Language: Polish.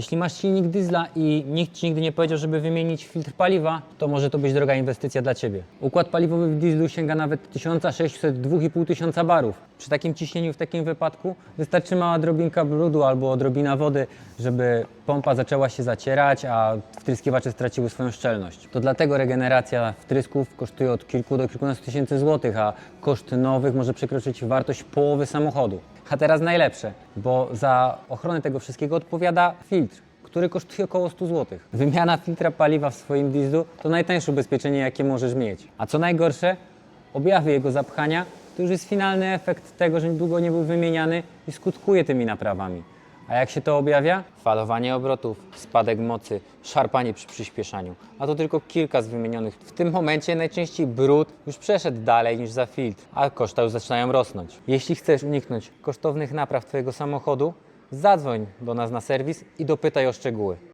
Jeśli masz silnik diesla i nikt Ci nigdy nie powiedział, żeby wymienić filtr paliwa, to może to być droga inwestycja dla Ciebie. Układ paliwowy w dieslu sięga nawet 1600-2500 tysiąca barów. Przy takim ciśnieniu w takim wypadku wystarczy mała drobinka brudu albo odrobina wody, żeby pompa zaczęła się zacierać, a wtryskiwacze straciły swoją szczelność. To dlatego regeneracja wtrysków kosztuje od kilku do kilkunastu tysięcy złotych, a koszt nowych może przekroczyć wartość połowy samochodu. A teraz najlepsze, bo za ochronę tego wszystkiego odpowiada filtr, który kosztuje około 100 zł. Wymiana filtra paliwa w swoim dieslu to najtańsze ubezpieczenie, jakie możesz mieć. A co najgorsze, objawy jego zapchania to już jest finalny efekt tego, że długo nie był wymieniany i skutkuje tymi naprawami. A jak się to objawia? Falowanie obrotów, spadek mocy, szarpanie przy przyspieszaniu. A to tylko kilka z wymienionych. W tym momencie najczęściej brud już przeszedł dalej niż za filtr, a koszta już zaczynają rosnąć. Jeśli chcesz uniknąć kosztownych napraw Twojego samochodu, zadzwoń do nas na serwis i dopytaj o szczegóły.